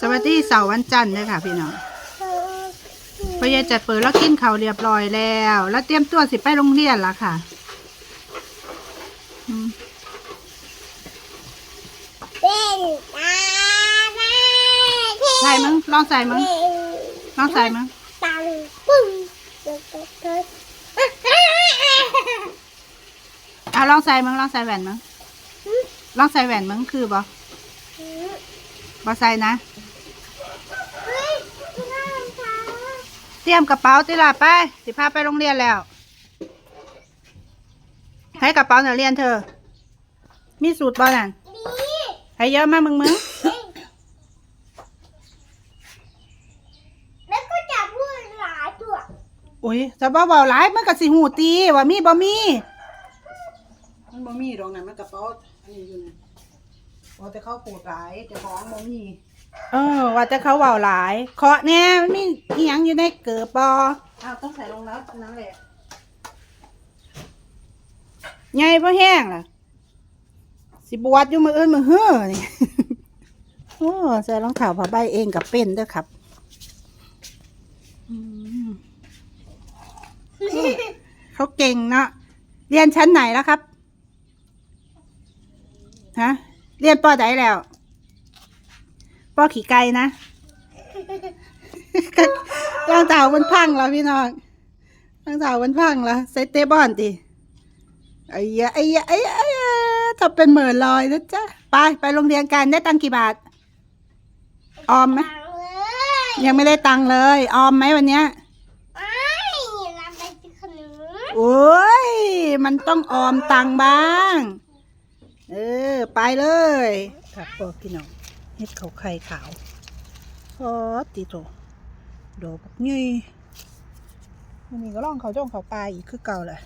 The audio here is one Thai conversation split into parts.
สวัสดีเสาร์วันจันทร์เลยค่ะพี่น้องพ่อใหญ่จัดเปิดแล้วกินข้าวเรียบร้อยแล้ว แล้วเตรียมตัวสิไปโรงเรียนละค่ะอืมเป็นตาแม่ใส่มึงลองใส่มึงลองใส่มึงตังปึ้งเดี๋ยวก็เกิดเอาลองใส่มึงลองใส่แหวนมึงลองใส่แหวนมึงคือบ่บ่ใส่นะ เฮ้ยน้ำตา เตรียมกระเป๋าติล่ะไป สิพาไปโรงเรียนแล้ว ให้กระเป๋านักเรียนเธอ มีสูตรบ่นั่นดีให้เยอะมากมึงมึงแล้วก็จะพูดหลายตัวอุ้ยจะบ่เบาหลายมันก็สิหูตีว่ามีบ่มีมันบ่มีดอกนั้นมันกระเป๋าอันนี้อยู่นี่ว่าแต่เขาปูดหลายแต่ของบ่มี เออ ว่าแต่เขาเว้าหลายเคาะแน่มันมีอีหยังอยู่ในเกือบบ่อ้าวต้องใส่ลงแล้วนั่นแหละใหญ่บ่แห้งล่ะ สิบวชอยู่มืออื่นมือเฮ้อนี่ โอ้ใส่รองเท้าผ้าใบเองกับเป็นเด้อครับอืมเขาเก่งเนาะเรียนชั้นไหนแล้วครับฮะเรียนปอไหนแล้ว ปอขี่ไก่นะรองเท้ามันพังแล้วพี่น้องรองเท้ามันพังแล้วใส่เตะบอลดิไอ้ยะไอ้ยะไอ้ยะไอ้ยะถ้าเป็นเหมือนลอยนะจ๊ะไปไปโรงเรียนกันได้ตังค์กี่บาท ออมไหมตังเลยยังไม่ได้ตังค์เลย ออมไหมวันเนี้ยไอ้เราไปซื้อขนมโอ้ย มันต้องออมตังค์บ้าง เออ ไปเลย ครับพ่อพี่น้อง เฮ็ดเขาไข่ขาวพอติโตดอกบักยี่วันนี้ก็ล่องเขาจ้องเขาปลาอีกคือเก่าแหละ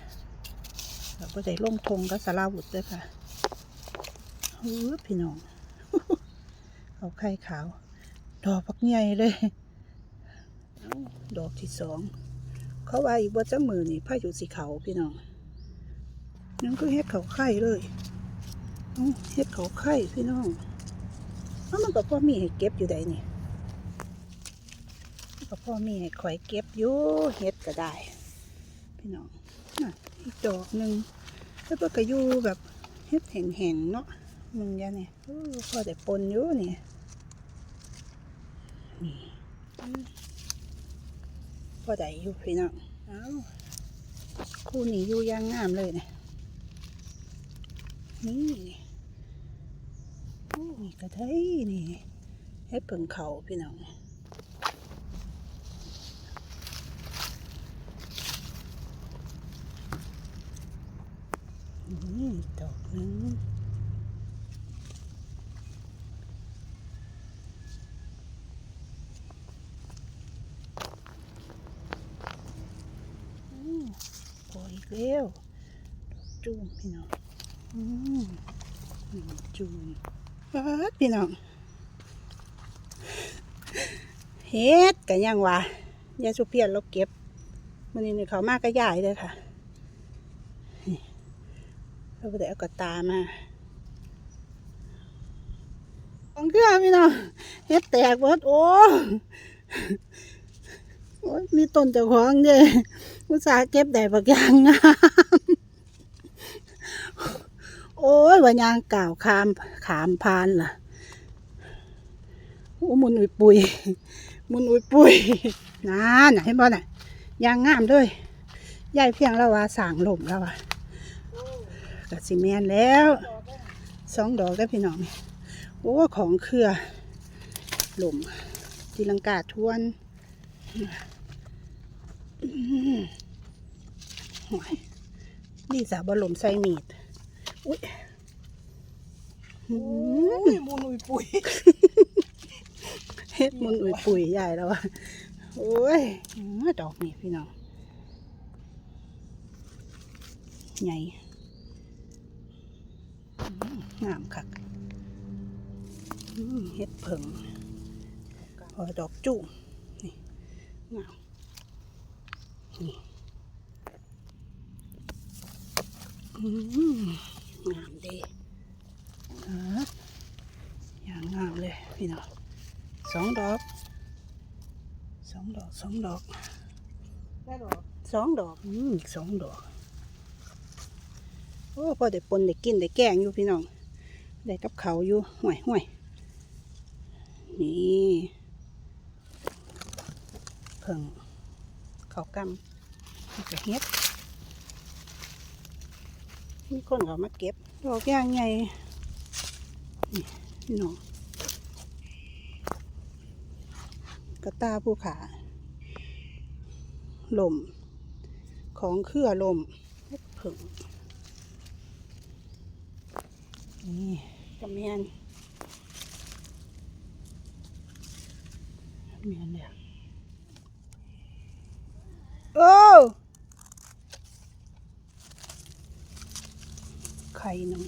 เราก็ได้ลงทงกับสาราบุตรด้วยค่ะเฮ้ยพี่น้องเขาไข่ขาว ดอกบักใหญ่เลย ดอกที่สอง เขาว่าอีกว่าจะมือนี่พายุสีเขาพี่น้องนั่นก็เฮ็ดเขาไข่เลยเอ้าเฮ็ดเขาไข่พี่น้อง เอ้าะมันก็พ่อมีให้เก็บอยู่ใดนี่มันก็พ่อมีให้ข่อยเก็บอยู่เฮ็ดก็ได้ พี่น้องน่ะอีกดอกหนึ่งแล้วก็กระยูแบบเฮ็ดแห้งๆเนาะมึงยะเนี่ยโอ้พอแต่ปนอยู่นี่นี่อืมพอได้อยู่พี่น้องเอ้าคู่นี้อยู่ยางงามเลยเนี่ยนี่ นี่กระไทยนี่เฮ็ดเพิ่งเขาพี่น้องนี่ดอกนึงพออีกแล้วจูมพี่น้องอืมจูม พี่น้องเฮ็ดกันยังวะยาสุเพียนเราเก็บมันนี่เขามากก็ใหญ่เลยค่ะเราได้เอากระตามาของเครื่องพี่น้องเฮ็ดแตกหมดโอ้โอ้มีต้นเจ้าของเด้อุตส่าห์เก็บได้บักอย่างงาม ยว่ายางก่าวขามขามพานล่ะโอ้มุนอุยปุยมุนอุยปุยนะไหนบ่น่ะยางงามด้วยยายเพียงแล้วว่าสางลมแล้วว่ากับซีเมนแล้วสองดอกได้พี่น้องโอ้ของเครือลมตีลังกาทวนอื้อยนี่สาวบลมใส่มีด อุ้ยอื้อมุนอุยปุยเฮ็ดมุนอุยปุ๋ยใหญ่แล้วอะโอ้ยอื้อดอกนี่พี่น้องใหญ่อื้องามคักอื้อเฮ็ดเผิงพอดอกจุ่มนี่งามนี่อื้อ งามเดีอ่าอย่างงามเลยพี่น้องสองดอกสองดอกสองดอกได้หรอสองดอกอืมอีกสองดอกโอ้พอได้ปนได้กินได้แกงอยู่พี่น้องได้กับเขาวอยู่ห่วยห่วยนี่เพิ่งเขาวกำนี่ก็เฮ็ด มีคนเขามาเก็บดอกย่างไงนี่พี่น้องกระตาผู้ขาลม ของเครือลมเฮ็ดเพิ่งนี่กระเมียนเมียนเนี่ยโอ้ ไข่หนึ่ง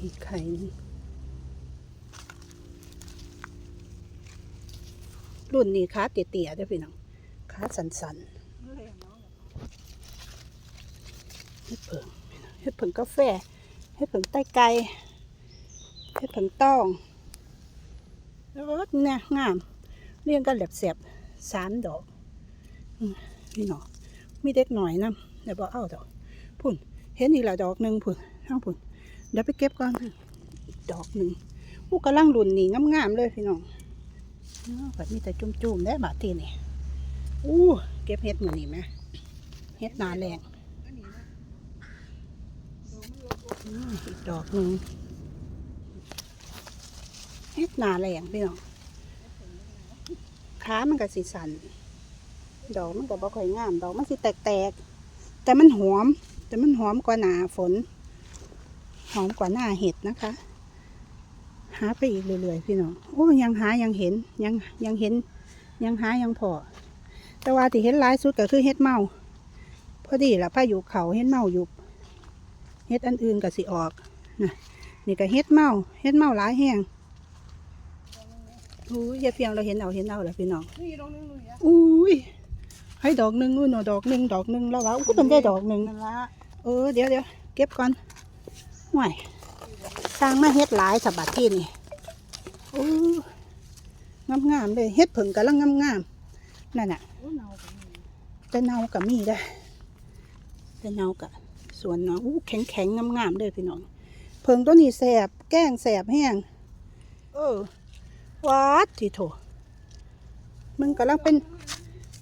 อีกไข่นึงรุ่นนี้ขาเตี้ยๆเด้วยพี่น้องขาสันๆเฮ็ดเผิงเฮ็ดเผิงกาแฟเฮ็ดเผิงไต้ไก่เฮ็ดเผิงต้องแล้วเนี่ยงาม เรียงกันแหลบเสียบสามดอกพี่น้อง มีเด็กหน่อยนะเดี๋ยวบอกเอาดอกพุ่นเห็นอีกแล้วดอกหนึ่งพุ่นเอาพุ่นเดี๋ยวไปเก็บก่อนดอกหนึ่งอู้กำลังหลุนนี่งามๆเลยพี่น้องอ้าวแบบมีแต่จุ่มๆได้บาดทีนี่อู้เก็บเฮ็ดหมือนี่ไหมเฮ็ดนาแรงอีกดอกหนึ่งเฮ็ดนาแรงพี่น้องขามันก็สีสัน ดอกมันก็บ่ค่อยงาม ดอกมันสิแตกๆแต่มันหอม แต่มันหอมกว่าหนาฝน หอมกว่าหน้าเห็ดนะคะ หาไปอีกเรื่อยๆพี่น้องโอ้ยังหายังเห็นยังยังเห็น ยังหายังพอแต่ว่าที่เห็นหลายสุดก็คือเห็ดเมาพอดีละพายุเขาเห็ดเมาอยู่เฮ็ดอันอื่นก็สิออกนะนี่ก็เฮ็ดเมาเฮ็ดเมาหลายแห้งอู้ยอย่าเพียงเราเห็นเอาเห็นเอาแหละพี่น้องนี่ตรงนึงเลยอะอุ้ย ให้ดอกหนึ่งนู่นน่ะดอกหนึ่งดอกหนึ่งแล้ววะอู้มันได้ดอกหนึ่งนั่นละเออเดี๋ยวเดี๋ยวเก็บก่อนห่วยสร้างมาเฮ็ดหลายสะบัดที่นี่โอ้งามงามๆเลยเฮ็ดผึ่งกำลังงามงามๆนั่นน่ะโอ้เนาไปนี่แต่เนากับมีได้อแต่เนากับสวนเนาอู้แข็งแข็งๆงามๆเลยพี่น้องเพิงตัวนี้แสบแกล้งแสบแห้งเออวัดทีโถมันกำลังเป็น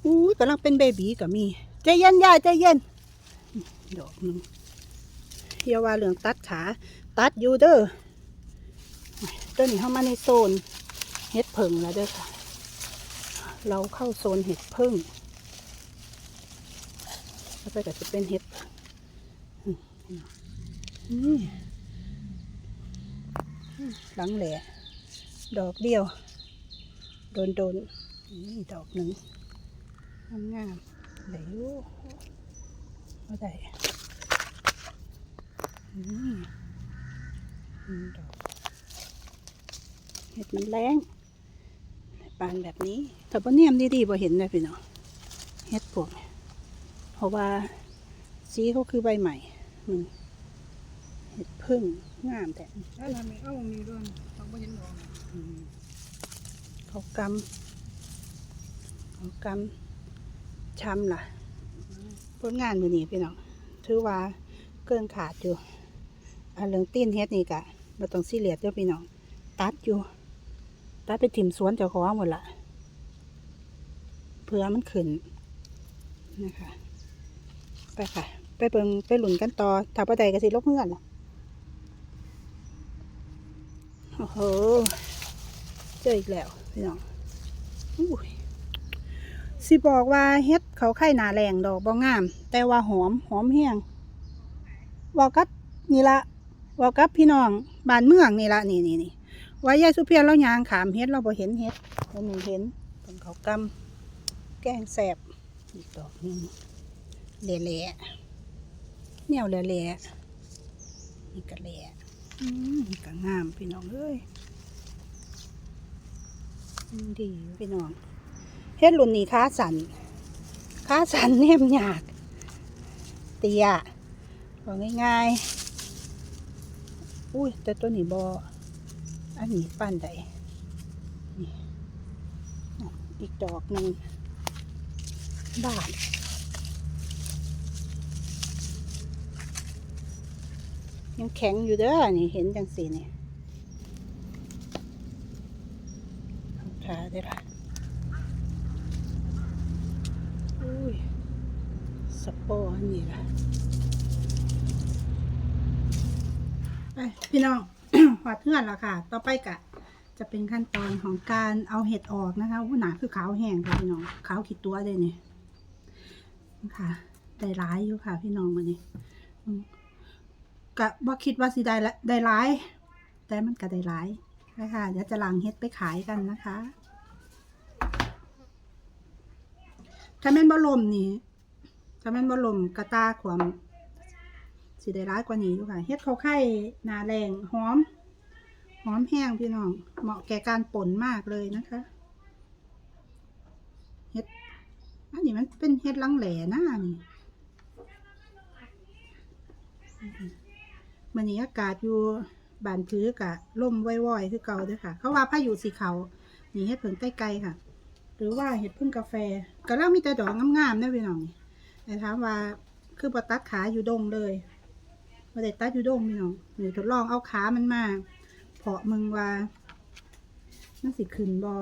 อู้กำลังเป็นเบบีกับมีใจเย็นยายใจเย็นดอกหนึงเฮียว่าเรื่องตัดขา ตัดอยู่เด้อตัวนี้เข้ามาในโซนเห็ดเพิงแล้วเด้อค่ะ เราเข้าโซนเห็ดพึ่งแล้วไปก็จะเป็นเห็ดนี่หลังแหล่ดอกเดียว โดนโดนๆนี่ดอกหนึ่ง งามงามๆไหลลูกว่าได้นี่อืมดอกเห็ดมันแรงปานแบบนี้แต่พอเนียมดีๆพอเห็นเลยพี่น้องเห็ดพวกนี้เพราะว่าสีเขาคือใบใหม่มันเห็ดพึ่งงามแต่แล้วทำไมเอ้ามีด้วยต้องไปเห็นดอกอืมเขากำเขากำ ช้ำล่ะ ผลงานมือนี้พี่น้อง ถือว่าเกินขาดอยู่อันเรื่องตีนเฮ็ดนี่กะมาต้องซีเรียสเด้อพี่น้อง ตัดอยู่ ตัดไปถิ่มสวนเจ้าของหมดละเพื่อมันขึ้นนะคะ ไปค่ะ ไปเบิงไปหลุนกันต่อถ้าประใดก็สิลบเงื่อนล่ะโอ้โห เจออีกแล้วพี่น้องอุ้ย สิบอกว่าเฮ็ดเขาไข่หนาแรงดอกบ่งาม แต่ว่าหอมหอมแห้งเว่ากับนี่ละเว่ากับพี่น้องบ้านเมืองนี่ละนี่นี่นี่ว่ายายสุเพียรเรายางขามเฮ็ดเราบ่เห็นเฮ็ดเราหนึ่งเห็นเป็นเขากำแกงแสบอีกดอกนึงเละๆแนวเละๆนี่ก็เละอืมนี่ก็งามพี่น้องเอ้ยดีพี่น้อง เฮ็ดรุ่นนี้ขาสันขาสันแนมยาก เตียบอกง่ายอุ้ยแต่ตัวนี้บออันนี้ปั้นใดนี่อะอีกดอกหนึ่งบาทยังแข็งอยู่เด้อนี่เห็นจังสีนี่ขาได้ละอุ้ย สปอร์นี่ละไปพี่น้อง หอดเพื่อนแล้วค่ะ ต่อไปกะ จะเป็นขั้นตอนของการเอาเห็ดออกนะคะอู้หนาคือขาวแห้งค่ะพี่น้องขาวขีดตัวเลยเนี่ยค่ะได้ร้ายอยู่ค่ะ พี่น้องวันนี้กะบ่คิดว่าสิได้ละได้ร้าย แต่มันก็ได้ร้ายนะคะเดี๋ยวจะล้างเห็ดไปขายกันนะคะถ้าแม่นบ่ลมนี่ ถ้าแม่นบ่ลมกระตาขวามสิได้ร้ายกว่านี้อยู่ค่ะเฮ็ดเขาไข่หนาแรงหอม หอมแห้งพี่น้อง เหมาะแก่การป่นมากเลยนะคะเฮ็ดอันนี้มันเป็นเฮ็ดลังแหล่นะนี่มันนี้อากาศอยู่บานพื้กะล่มว่อยๆคือเก่าด้วยค่ะ เขาว่าพายุสีเขานี่เฮ็ดเพิ่งใกล้ๆค่ะ หรือว่าเห็ดพึ่งกาแฟก็แล้วมีแต่ดอกงามๆนะพี่น้องนี่ แต่ถามว่าคือปตัดขาอยู่ดงเลยมาได้ตัดอยู่ดงพี่น้องหนูทดลองเอาขามันมาเพาะมึงว่านั่นสิขึ้นบอ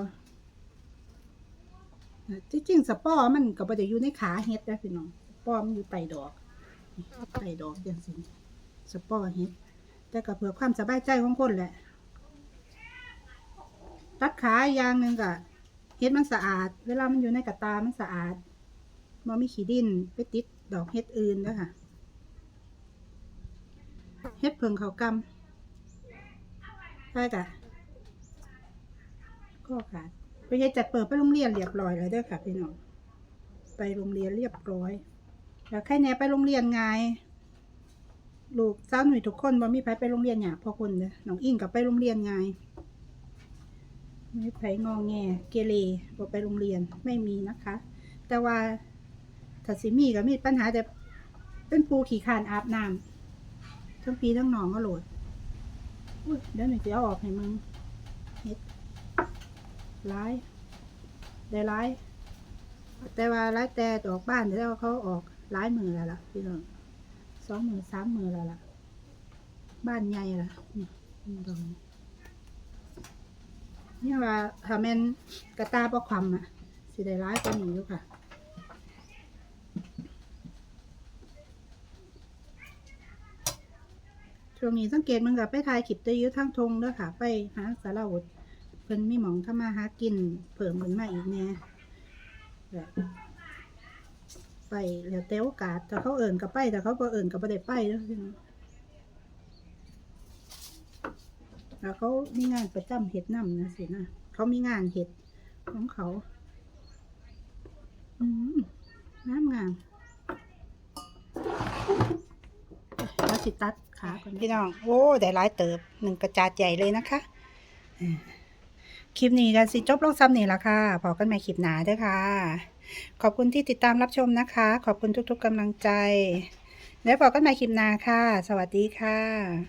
ที่จริงสปอมันก็บ่ได้อยู่ในขาเห็ดนะพี่น้องสปอมันอยู่ไตดอกไตดอกอย่างสิสปอเห็ดแต่ก็เพื่อความสบายใจของคนแหละ ตัดขาอย่างหนึ่งก็เฮ็ดมันสะอาด เวลามันอยู่ในกระตามันสะอาด บ่มีขี้ดินไปติดดอกเฮ็ดอื่นเด้อค่ะ เฮ็ดเพิงเขากำใช่จ้ะก็ค่ะไปยายจัดเปิดไปโรงเรียนเรียบร้อยแล้วด้อค่ะพี่น้อง ไปโรงเรียนเรียบร้อย แล้วใครแน่ไปโรงเรียนไงลูกเจ้าหนุ่ยทุกคนบ่มีไผไปโรงเรียนหยาพ่อคนเด้อน้องอิงกับไปโรงเรียนไงไม่ไผงองแงเกเรบ่ไปโรงเรียนไม่มีนะคะ แต่ว่า ถ้าสิมีก็มีปัญหาแต่เป็นปูขี่ขานอาบน้ำทั้งปีทั้งหนองก็โหลดอุ้ยเดี๋ยวหนูจะเอาออกให้มึงเฮ็ดร้ายได้ร้าย แต่ว่าร้ายแต่ดอกบ้านเดี๋ยวเขาออกร้ายมือแล้วล่ะพี่น้องสองมือสามมือแล้วล่ะ บ้านใหญ่ล่ะนี่ว่าถ้าแม่นกระตาบ่ความอะ สิได้ร้ายกว่านี้อยู่ค่ะ ช่วงนี้สังเกตมันกับไปถ่ายคลิปตัวยืดทางทงเด้อค่ะ ไปหาสารวุฒเพิ่นมีหมองทำมาหากินเพิ่มขึ้นมาอีกแน่แบบไปแล้วแต่โอกาสถ้าเขาเอิ่นกับไปแต่เขาบ่เอิ่นกับบ่ได้ไปเด้อพี่น้องแล้วเขามีงานประจำเห็ดน้ำนะสินะเขามีงานเห็ดของเขา อืมงามงามแล้วสิตัด ขาก่อนพี่น้อง โอ้ได้หลายเติบหนึ่งกระจาดใหญ่เลยนะคะอืมคลิปนี้กันสิจบลงซ้ำนี่ละค่ะ พอกันใหม่คลิปหนาเด้วยค่ะ ขอบคุณที่ติดตามรับชมนะคะ ขอบคุณทุกๆกำลังใจ แล้วพอกันใหม่คลิปหนาค่ะ สวัสดีค่ะ